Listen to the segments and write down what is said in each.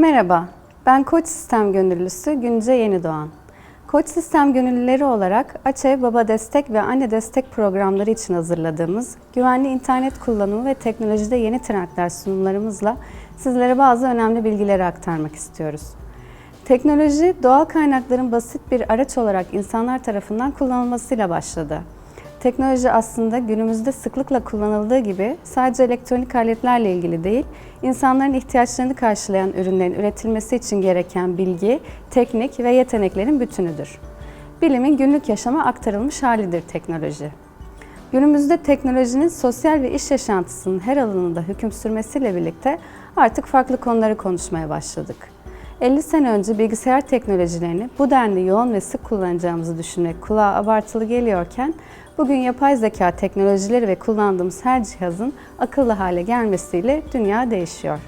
Merhaba, ben Koç Sistem Gönüllüsü Günce Yenidoğan. Koç Sistem Gönüllüleri olarak AÇE Baba Destek ve Anne Destek programları için hazırladığımız güvenli internet kullanımı ve teknolojide yeni trendler sunumlarımızla sizlere bazı önemli bilgileri aktarmak istiyoruz. Teknoloji, doğal kaynakların basit bir araç olarak insanlar tarafından kullanılmasıyla başladı. Teknoloji aslında günümüzde sıklıkla kullanıldığı gibi sadece elektronik aletlerle ilgili değil, insanların ihtiyaçlarını karşılayan ürünlerin üretilmesi için gereken bilgi, teknik ve yeteneklerin bütünüdür. Bilimin günlük yaşama aktarılmış halidir teknoloji. Günümüzde teknolojinin sosyal ve iş yaşantısının her alanında hüküm sürmesiyle birlikte artık farklı konuları konuşmaya başladık. 50 sene önce bilgisayar teknolojilerini bu denli yoğun ve sık kullanacağımızı düşünmek kulağa abartılı geliyorken, bugün yapay zeka teknolojileri ve kullandığımız her cihazın akıllı hale gelmesiyle dünya değişiyor.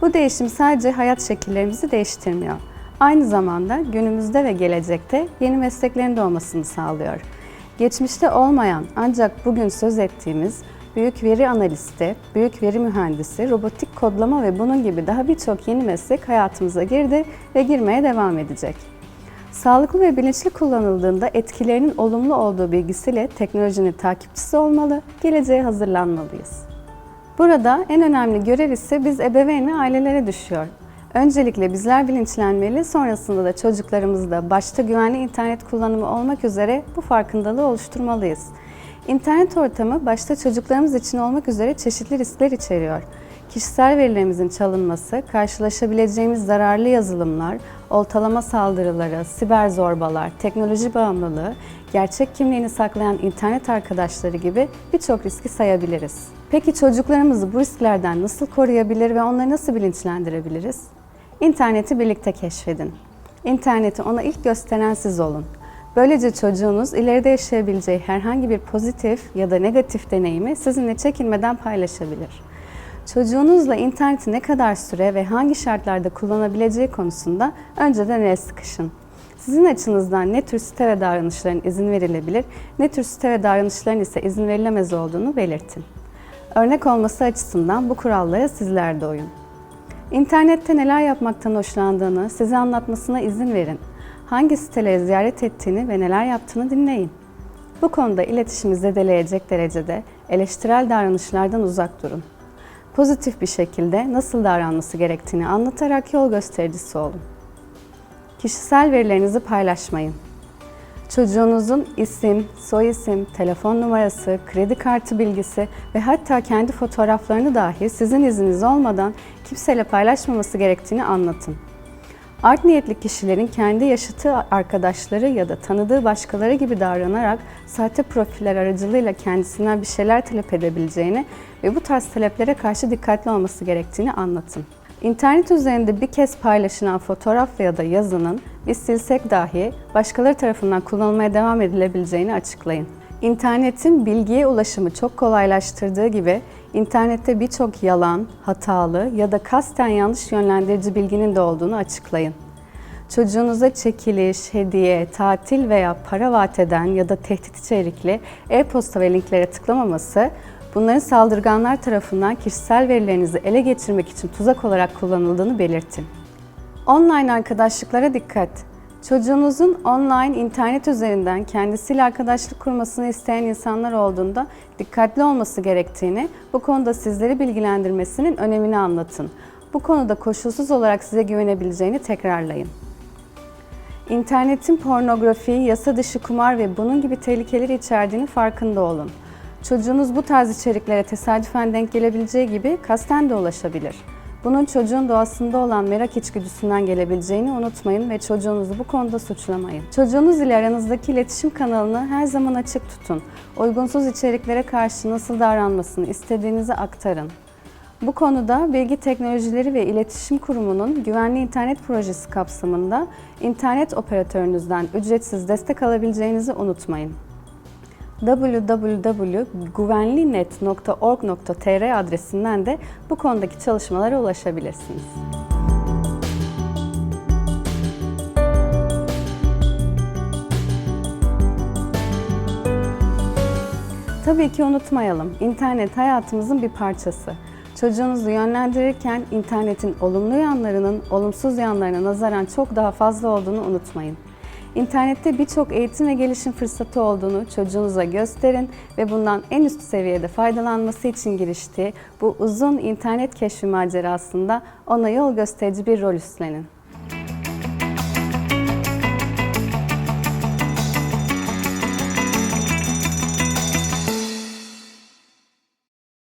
Bu değişim sadece hayat şekillerimizi değiştirmiyor. Aynı zamanda günümüzde ve gelecekte yeni mesleklerin doğmasını sağlıyor. Geçmişte olmayan ancak bugün söz ettiğimiz büyük veri analisti, büyük veri mühendisi, robotik kodlama ve bunun gibi daha birçok yeni meslek hayatımıza girdi ve girmeye devam edecek. Sağlıklı ve bilinçli kullanıldığında etkilerinin olumlu olduğu bilgisiyle teknolojinin takipçisi olmalı, geleceğe hazırlanmalıyız. Burada en önemli görev ise biz ebeveyn ve ailelere düşüyor. Öncelikle bizler bilinçlenmeli, sonrasında da çocuklarımızda başta güvenli internet kullanımı olmak üzere bu farkındalığı oluşturmalıyız. İnternet ortamı başta çocuklarımız için olmak üzere çeşitli riskler içeriyor. Kişisel verilerimizin çalınması, karşılaşabileceğimiz zararlı yazılımlar, oltalama saldırıları, siber zorbalar, teknoloji bağımlılığı, gerçek kimliğini saklayan internet arkadaşları gibi birçok riski sayabiliriz. Peki çocuklarımızı bu risklerden nasıl koruyabilir ve onları nasıl bilinçlendirebiliriz? İnterneti birlikte keşfedin. İnterneti ona ilk gösteren siz olun. Böylece çocuğunuz ileride yaşayabileceği herhangi bir pozitif ya da negatif deneyimi sizinle çekinmeden paylaşabilir. Çocuğunuzla interneti ne kadar süre ve hangi şartlarda kullanabileceği konusunda önceden el sıkışın. Sizin açınızdan ne tür site ve davranışların izin verilebilir, ne tür site ve davranışların ise izin verilemez olduğunu belirtin. Örnek olması açısından bu kurallara sizler de uyun. İnternette neler yapmaktan hoşlandığını size anlatmasına izin verin. Hangi siteleri ziyaret ettiğini ve neler yaptığını dinleyin. Bu konuda iletişimi zedeleyecek derecede eleştirel davranışlardan uzak durun. Pozitif bir şekilde nasıl davranması gerektiğini anlatarak yol göstericisi olun. Kişisel verilerinizi paylaşmayın. Çocuğunuzun isim, soyisim, telefon numarası, kredi kartı bilgisi ve hatta kendi fotoğraflarını dahi sizin izniniz olmadan kimseyle paylaşmaması gerektiğini anlatın. Art niyetli kişilerin kendi yaşıtı arkadaşları ya da tanıdığı başkaları gibi davranarak sahte profiller aracılığıyla kendisinden bir şeyler talep edebileceğini ve bu tarz taleplere karşı dikkatli olması gerektiğini anlatın. İnternet üzerinde bir kez paylaşılan fotoğraf ya da yazının biz silsek dahi başkaları tarafından kullanılmaya devam edilebileceğini açıklayın. İnternetin bilgiye ulaşımı çok kolaylaştırdığı gibi internette birçok yalan, hatalı ya da kasten yanlış yönlendirici bilginin de olduğunu açıklayın. Çocuğunuza çekiliş, hediye, tatil veya para vaat eden ya da tehdit içerikli e-posta ve linklere tıklamaması, bunların saldırganlar tarafından kişisel verilerinizi ele geçirmek için tuzak olarak kullanıldığını belirtin. Online arkadaşlıklara dikkat. Çocuğunuzun online internet üzerinden kendisiyle arkadaşlık kurmasını isteyen insanlar olduğunda dikkatli olması gerektiğini, bu konuda sizleri bilgilendirmesinin önemini anlatın. Bu konuda koşulsuz olarak size güvenebileceğini tekrarlayın. İnternetin pornografi, yasa dışı kumar ve bunun gibi tehlikeleri içerdiğini farkında olun. Çocuğunuz bu tarz içeriklere tesadüfen denk gelebileceği gibi kasten de ulaşabilir. Bunun çocuğun doğasında olan merak içgüdüsünden gelebileceğini unutmayın ve çocuğunuzu bu konuda suçlamayın. Çocuğunuz ile aranızdaki iletişim kanalını her zaman açık tutun. Uygunsuz içeriklere karşı nasıl davranmasını istediğinizi aktarın. Bu konuda Bilgi Teknolojileri ve İletişim Kurumu'nun güvenli internet projesi kapsamında internet operatörünüzden ücretsiz destek alabileceğinizi unutmayın www.güvenlinet.org.tr adresinden de bu konudaki çalışmalara ulaşabilirsiniz. Tabii ki unutmayalım, internet hayatımızın bir parçası. Çocuğunuzu yönlendirirken internetin olumlu yanlarının olumsuz yanlarına nazaran çok daha fazla olduğunu unutmayın. İnternette birçok eğitim ve gelişim fırsatı olduğunu çocuğunuza gösterin ve bundan en üst seviyede faydalanması için giriştiği bu uzun internet keşfi macerasında ona yol gösterici bir rol üstlenin.